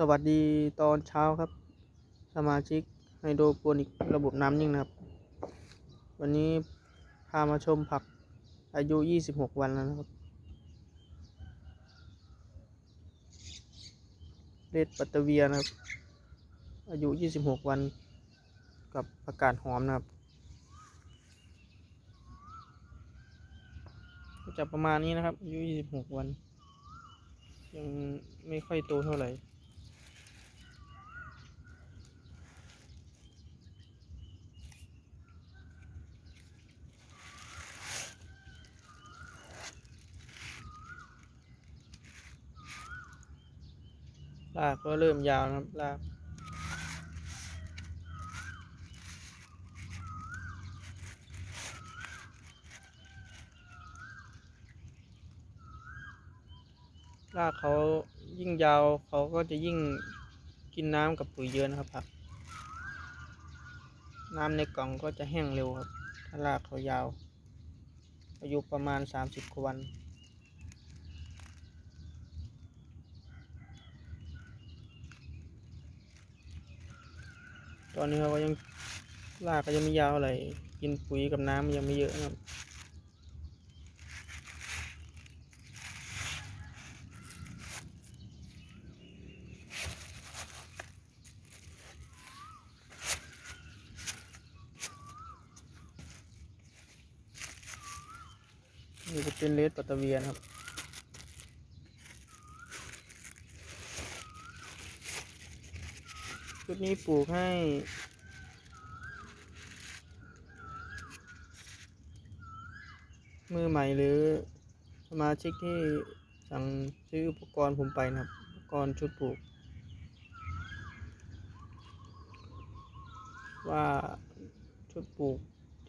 สวัสดีตอนเช้าครับ สมาชิกไฮโดรโปนิกระบบน้ำนิ่งนะครับ วันนี้พามาชมผักอายุ 26 วันแล้วนะครับเลดปัตเวียนะครับ อายุ 26 วันกับอากาศหอมนะครับ ก็จะประมาณนี้นะครับ อายุ 26 วัน ยังไม่ค่อยโตเท่าไหร่ ลากก็เริ่มยาวนะครับลากลากเขายิ่งยาวเขาก็จะยิ่งกินน้ำกับปุ๋ยเยอะนะครับผักน้ำในกล่องก็จะแห้งเร็วครับ ถ้ารากเขายาว อายุประมาณ 30กว่าวัน ตอนนี้เขาก็ยังรากก็ยังไม่ยาวอะไรกินปุ๋ยกับน้ำยังไม่เยอะนะครับนี่จะเป็นเลสปัตตเวียนครับ ชุดนี้ปลูกให้ มือใหม่หรือสมาชิกที่สั่งซื้ออุปกรณ์ผมไปนะครับ อุปกรณ์ชุดปลูก ว่าชุดปลูก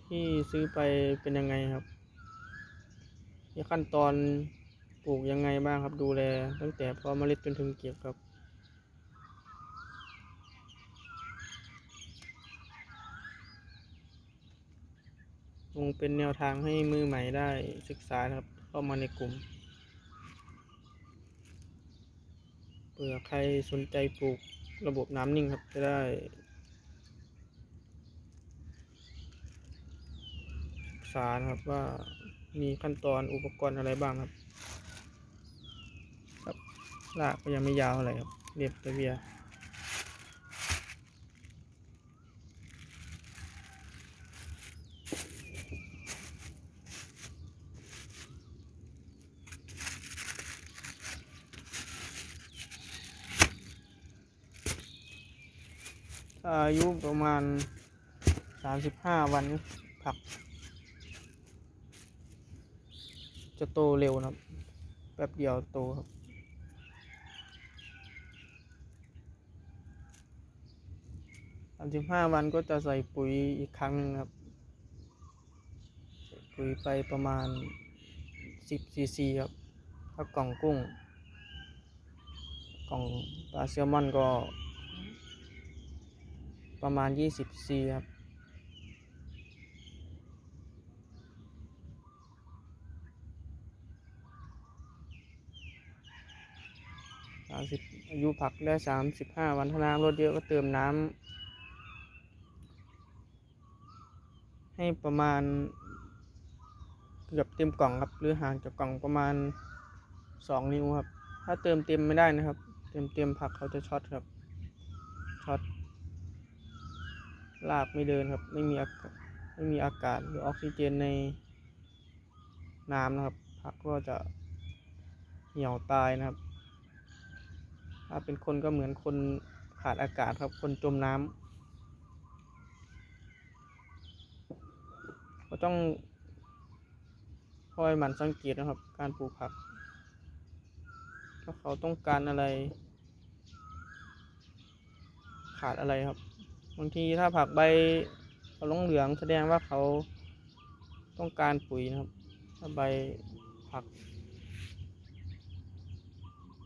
ที่ซื้อไปเป็นยังไงครับมีขั้นตอนปลูกยังไงบ้างครับดูแล ตั้งแต่พาะเมล็ดจนถึงเก็บครับ ลงเป็นแนวทางให้มือใหม่ได้ศึกษาครับ เข้ามาในกลุ่มเผื่อใครสนใจปลูกระบบน้ำนิ่งครับจะได้ศึกษาครับว่ามีขั้นตอนอุปกรณ์อะไรบ้างครับครับลากก็ยังไม่ยาวอะไรครับเรียบตะเวีย อายุประมาณสามสิบห้าวันผัก จะโตเร็วนะครับแป๊บเดียวโตครับสามสิบห้าวันก็จะใส่ปุ๋ยอีกครั้งนึงครับใส่ปุ๋ยไปประมาณสิบซีซีครับถ้ากล่องกุ้ง กล่องปลาแซลมอนก็ ประมาณ 20ซีครับ สามสิบอายุผักได้สามสิบห้าวันถ้าน้ำลดเยอะก็เติมน้ำให้ประมาณ เกือบเต็มกล่องครับ หรือห่างจากกล่องประมาณสองนิ้วครับ ถ้าเติมเต็มไม่ได้นะครับ เต็มเต็มผักเขาจะช็อตครับ ช็อต รากไม่เดินครับ ไม่มีอากาศไม่มีอากาศหรือออกซิเจนในน้ำนะครับผักก็จะเหี่ยวตายนะครับ ถ้าเป็นคนก็เหมือนคนขาดอากาศครับ คนจมน้ำก็ต้องคอยหมั่นสังเกตนะครับ การปลูกผักว่าเขาต้องการอะไร ขาดอะไรครับ บางทีถ้าผักใบเขาลงเหลืองแสดงว่าเขาต้องการปุ๋ยนะครับ ถ้าใบผัก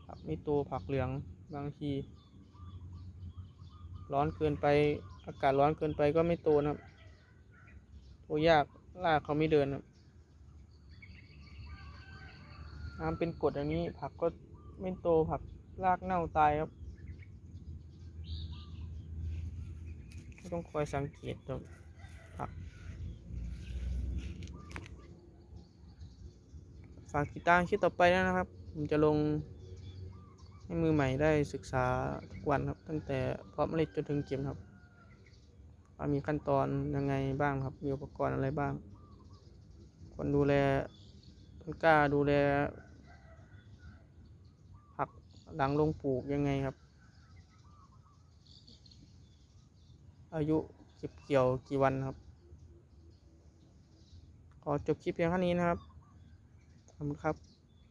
ผักไม่โตผักเหลืองบางที ร้อนเกินไปอากาศร้อนเกินไปก็ไม่โตนะครับโตยากรากเขาไม่เดินครับน้ำเป็นกรดอย่างนี้ผักก็ไม่โตผักรากเน่าตายครับ ต้องคอยสังเกตครับผักฝากติดตามคลิปต่อไปด้วยนะครับ ผมจะลงให้มือใหม่ได้ศึกษาทุกวันครับ ตั้งแต่เพาะเมล็ดจนถึงเก็บครับว่ามีขั้นตอนยังไงบ้างครับ มีอุปกรณ์อะไรบ้าง คนดูแลต้นกล้าดูแลผักหลังลงปลูกยังไงครับ อายุเก็บเกี่ยวกี่วันครับ ขอจบคลิปเพียงเท่านี้นะครับ ขอบคุณครับ